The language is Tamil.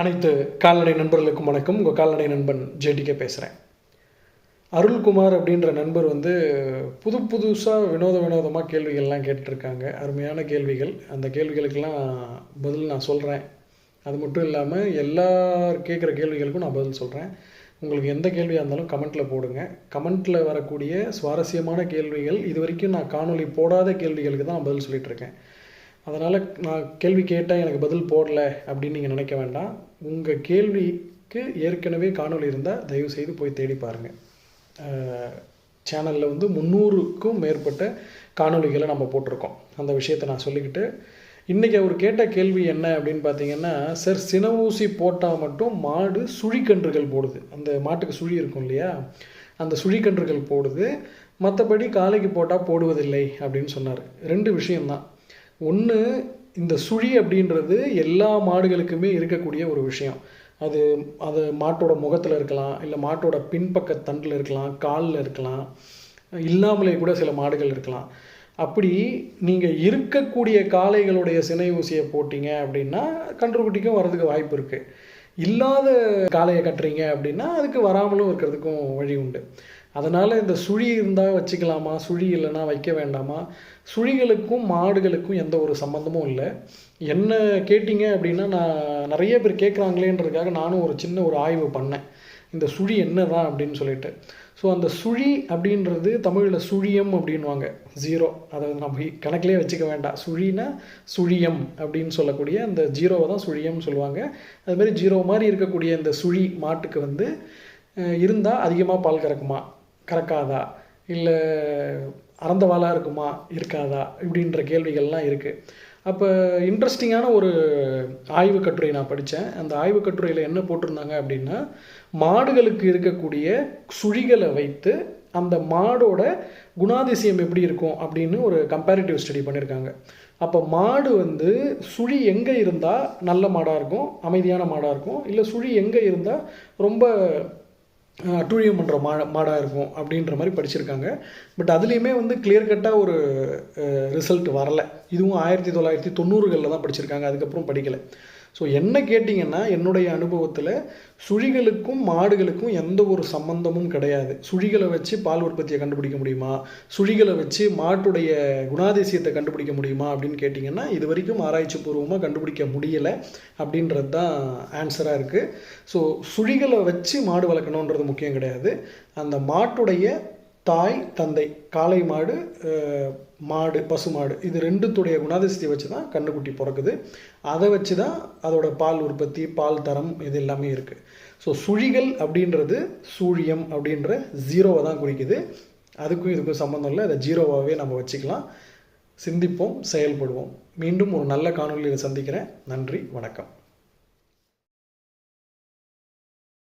அனைத்து கால்நடை நண்பர்களுக்கும் வணக்கம். உங்கள் கால்நடை நண்பன் ஜேடிகே பேசுகிறேன் அருள்குமார் அப்படின்ற நண்பர் வந்து புது புதுசாக வினோத வினோதமாக கேள்விகள்லாம் கேட்டிருக்காங்க அருமையான கேள்விகள். அந்த கேள்விகளுக்கெல்லாம் பதில் நான் சொல்கிறேன் அது மட்டும் இல்லாமல் எல்லார் கேட்குற கேள்விகளுக்கும் நான் பதில் சொல்கிறேன் உங்களுக்கு எந்த கேள்வியாக இருந்தாலும் கமெண்ட்டில் போடுங்க. கமெண்ட்டில் வரக்கூடிய சுவாரஸ்யமான கேள்விகள் இது வரைக்கும் நான் காணொளி போடாத கேள்விகளுக்கு தான் நான் பதில் சொல்லிட்டு இருக்கேன் அதனால் நான் கேள்வி கேட்டால் எனக்கு பதில் போடல அப்படின்னு நீங்கள் நினைக்க வேண்டாம். உங்கள் கேள்விக்கு ஏற்கனவே காணொளி இருந்தால் தயவு செய்து போய் தேடி பாருங்கள் சேனலில் வந்து முந்நூறுக்கும் மேற்பட்ட காணொளிகளை நம்ம போட்டிருக்கோம். அந்த விஷயத்தை நான் சொல்லிக்கிட்டு இன்றைக்கி அவர் கேட்ட கேள்வி என்ன அப்படின்னு பார்த்தீங்கன்னா சார் சின ஊசி போட்டால் மட்டும் மாடு சுழிக்கன்றுகள் போடுது. அந்த மாட்டுக்கு சுழி இருக்கும் இல்லையா? அந்த சுழிக்கன்றுகள் போடுது. மற்றபடி காலைக்கு போட்டால் போடுவதில்லை அப்படின்னு சொன்னார். ரெண்டு விஷயம்தான். ஒன்று இந்த சுழி அப்படின்றது எல்லா மாடுகளுக்குமே இருக்கக்கூடிய ஒரு விஷயம். அது அது மாட்டோட முகத்தில் இருக்கலாம் இல்லை மாட்டோட பின்பக்க தண்டில் இருக்கலாம் காலில் இருக்கலாம் இல்லாமலே கூட சில மாடுகள் இருக்கலாம். அப்படி நீங்கள் இருக்கக்கூடிய காளைகளுடைய சினை ஊசியை போட்டிங்க அப்படின்னா கன்றுக்குட்டிக்கும் வர்றதுக்கு வாய்ப்பு இருக்குது இல்லாத காளையை கட்டுறீங்க அப்படின்னா அதுக்கு வராமலும் இருக்கிறதுக்கும் வழி உண்டு. அதனால் இந்த சுழி இருந்தால் வச்சுக்கலாமா சுழி இல்லைன்னா வைக்க வேண்டாமா? சுழிகளுக்கும் மாடுகளுக்கும் எந்த ஒரு சம்மந்தமும் இல்லை. என்ன கேட்டிங்க அப்படின்னா நான் நிறைய பேர் கேட்குறாங்களேன்றதுக்காக நானும் ஒரு சின்ன ஒரு ஆய்வு பண்ணேன். இந்த சுழி என்ன தான் அப்படின்னு சொல்லிட்டு. ஸோ அந்த சுழி அப்படின்றது தமிழில் சுழியம் அப்படின்வாங்க ஜீரோ அதை நம்ம கணக்கிலே வச்சுக்க வேண்டாம். சுழினா சுழியம் அப்படின்னு சொல்லக்கூடிய அந்த ஜீரோவை தான் சுழியம்னு சொல்லுவாங்க. அதுமாதிரி ஜீரோ மாதிரி இருக்கக்கூடிய இந்த சுழி மாட்டுக்கு வந்து இருந்தால் அதிகமாக பால் கறக்குமா? கறக்காதா? இல்லை அறந்தவாளாக இருக்குமா? இருக்காதா? இப்படின்ற கேள்விகள்லாம் இருக்குது அப்போ இன்ட்ரெஸ்டிங்கான ஒரு ஆய்வு கட்டுரை நான் படித்தேன் அந்த ஆய்வு கட்டுரையில் என்ன போட்டிருந்தாங்க அப்படின்னா மாடுகளுக்கு இருக்கக்கூடிய சுழிகளை வைத்து அந்த மாடோட குணாதிசயம் எப்படி இருக்கும் அப்படின்னு ஒரு கம்பேரிட்டிவ் ஸ்டடி பண்ணியிருக்காங்க அப்போ மாடு வந்து சுழி எங்கே இருந்தால் நல்ல மாடாக இருக்கும்? அமைதியான மாடாக இருக்கும்? இல்லை சுழி எங்கே இருந்தால் ரொம்ப அட்டுழியம் பண்ணுற மா மாடாக இருக்கும் அப்படின்ற மாதிரி படிச்சிருக்காங்க. பட் அதுலேயுமே வந்து கிளியர் கட்டாக ஒரு ரிசல்ட் வரலை. இதுவும் ஆயிரத்தி தொள்ளாயிரத்தி தொண்ணூறுகளில் தான் படிச்சிருக்காங்க. அதுக்கப்புறம் படிக்கலை. ஸோ என்ன கேட்டிங்கன்னா என்னுடைய அனுபவத்தில் சுழிகளுக்கும் மாடுகளுக்கும் எந்த ஒரு சம்பந்தமும் கிடையாது. சுழிகளை வச்சு பால் உற்பத்தியை கண்டுபிடிக்க முடியுமா? சுழிகளை வச்சு மாட்டுடைய குணாதிசயத்தை கண்டுபிடிக்க முடியுமா அப்படின்னு கேட்டிங்கன்னா இது வரைக்கும் ஆராய்ச்சி பூர்வமாக கண்டுபிடிக்க முடியலை அப்படின்றது தான் ஆன்சராக இருக்குது ஸோ சுழிகளை வச்சு மாடு வளர்க்கணுன்றது முக்கியம் கிடையாது. அந்த மாட்டுடைய தாய் தந்தை காளை மாடு மாடு பசு மாடு இது ரெண்டுத்துடைய குணாதிசயத்தை வச்சு தான் கண்ணுக்குட்டி பிறக்குது. அதை வச்சு தான் அதோட பால் உற்பத்தி பால் தரம் இது எல்லாமே இருக்குது ஸோ சுழிகள் அப்படின்றது சூழியம் அப்படின்ற ஜீரோவை தான் குறிக்குது. அதுக்கும் இதுக்கும் சம்மந்தம் இல்லை. அதை ஜீரோவாகவே நம்ம வச்சுக்கலாம். சிந்திப்போம் செயல்படுவோம். மீண்டும் ஒரு நல்ல காணொலியில் சந்திக்கிறேன். நன்றி வணக்கம்.